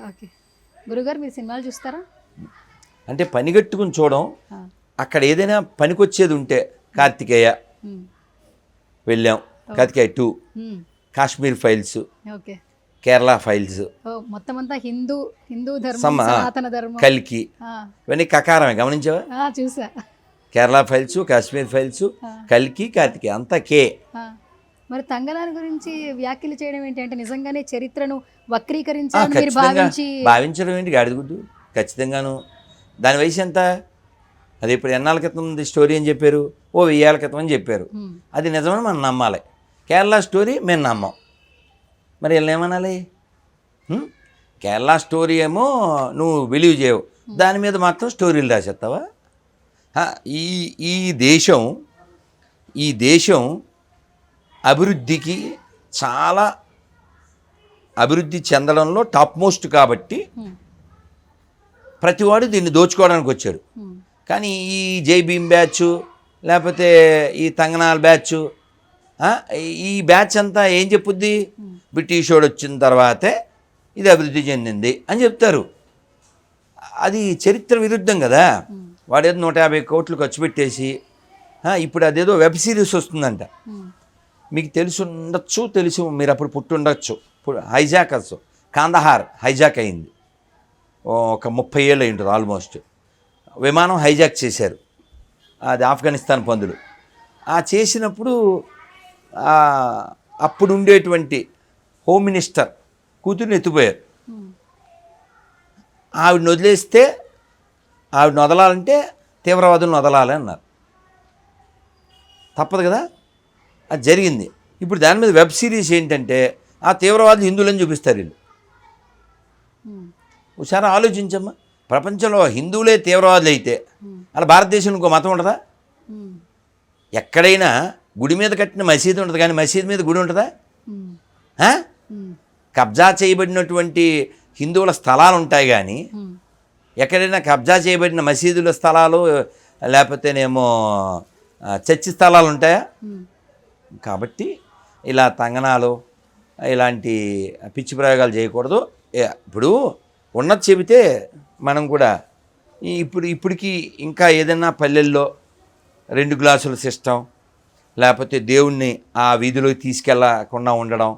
Okay. గురుగారు మీరు సినిమాలు చూస్తారా? అంటే పనిగట్టుకుని చూడడం ఆ. అక్కడ ఏదైనా పనికొచ్చేది ఉంటే కార్తికేయ. వెళ్ళాం. Karthikeya two. Kashmir files. Okay. Kerala files. మొత్తం అంతా హిందూ హిందూ ధర్మం సమ సనాతన ధర్మం. కల్కి. ఇవన్నీ కకారమే గమనించావా? చూసా. కేరళ ఫైల్స్ కాశ్మీర్ ఫైల్స్ కల్కి కార్తికేయ అంతా కే. మరి తంగనాని గురించి వ్యాఖ్యలు చేయడం ఏంటి? అంటే నిజంగానే చరిత్రను వక్రీకరించాలని మీరు భావించి భావించడం ఏంటి గాడిదగుడ్డు? ఖచ్చితంగాను. దాని వయసు ఎంత? అది ఇప్పుడు ఎన్నాళ్ళ క్రితం ఉంది స్టోరీ అని చెప్పారు? ఓ వెయ్యేళ్ళ క్రితం అని చెప్పారు. అది నిజమని మనం నమ్మాలి. కేరళ స్టోరీ మేము నమ్మం. మరి వీళ్ళని ఏమనాలి? కేరళ స్టోరీ ఏమో నువ్వు బిలీవ్ చేయవు. దాని మీద మాత్రం స్టోరీలు రాసేస్తావా? ఈ ఈ దేశం ఈ దేశం అభివృద్ధికి చాలా అభివృద్ధి చెందడంలో టాప్ మోస్ట్ కాబట్టి ఉమ్. ప్రతివాడు దీన్ని దోచుకోవడానికి వచ్చాడు. ఉమ్. కానీ ఈ జై భీమ్ బ్యాచ్ లేకపోతే ఈ తంగనాల్ బ్యాచ్ ఈ బ్యాచ్ అంతా ఏం చెప్పుద్ది? బ్రిటిష్ వాడు వచ్చిన తర్వాతే ఇది అభివృద్ధి చెందింది అని చెప్తారు. అది చరిత్ర విరుద్ధం కదా. వాడేదో నూట యాభై కోట్లు ఖర్చు పెట్టేసి ఇప్పుడు అదేదో వెబ్ సిరీస్ వస్తుందంట. మీకు తెలిసి ఉండొచ్చు తెలిసి మీరు అప్పుడు పుట్టి ఉండొచ్చు ఇప్పుడు హైజాక్ అచ్చు కాందహార్ హైజాక్ అయింది. ఒక ముప్పై ఏళ్ళు అయి ఉంటుంది ఆల్మోస్ట్. విమానం హైజాక్ చేశారు. అది ఆఫ్ఘనిస్తాన్ పందులు. ఆ చేసినప్పుడు అప్పుడు ఉండేటువంటి హోమ్ మినిస్టర్ కూతుర్ని ఎత్తిపోయారు. ఆవిడని వదిలేస్తే ఆవిడని వదలాలంటే తీవ్రవాదులను వదలాలి అన్నారు. తప్పదు కదా? అది జరిగింది ఇప్పుడు దాని మీద వెబ్ సిరీస్ ఏంటంటే ఆ తీవ్రవాదులు హిందువులని చూపిస్తారు వీళ్ళు. ఒకసారి ఆలోచించమ్మా ప్రపంచంలో హిందువులే తీవ్రవాదులు అయితే అలా భారతదేశం ఇంకో మతం ఉమ్. ఎక్కడైనా గుడి మీద కట్టిన మసీదు ఉంటుంది కానీ మసీదు మీద గుడి ఉంటుందా. కబ్జా చేయబడినటువంటి హిందువుల స్థలాలు ఉంటాయి కానీ. ఎక్కడైనా కబ్జా చేయబడిన మసీదుల స్థలాలు లేకపోతేనేమో చర్చి స్థలాలు ఉంటాయా. కాబట్టి ఇలా తంగనాలు ఇలాంటి పిచ్చి ప్రయోగాలు చేయకూడదు. ఇప్పుడు ఉన్నది చెబితే మనం కూడా ఇప్పుడు ఇప్పటికి ఇంకా ఏదైనా పల్లెల్లో రెండు గ్లాసుల సిస్టం లేకపోతే దేవుణ్ణి ఆ వీధిలోకి తీసుకెళ్ళకుండా ఉండడం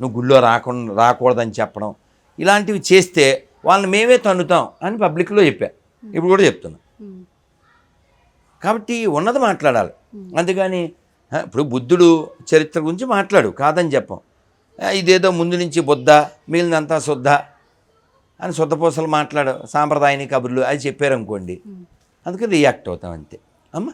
నువ్వు గుళ్ళో రాకుండా రాకూడదని చెప్పడం ఇలాంటివి చేస్తే వాళ్ళని మేమే తన్నుతాం అని పబ్లిక్లో చెప్పా. ఇప్పుడు కూడా చెప్తున్నా. కాబట్టి ఉన్నది మాట్లాడాలి. అందుకని ఇప్పుడు బుద్ధుడు చరిత్ర గురించి మాట్లాడు కాదని చెప్పం. ఇదేదో ముందు నుంచి బుద్ధ మిగిలినంతా శుద్ధ అని శుద్ధపూసలు మాట్లాడు సాంప్రదాయని కబుర్లు అది చెప్పారనుకోండి. అందుకని రియాక్ట్ అవుతాం అంతే. అమ్మ?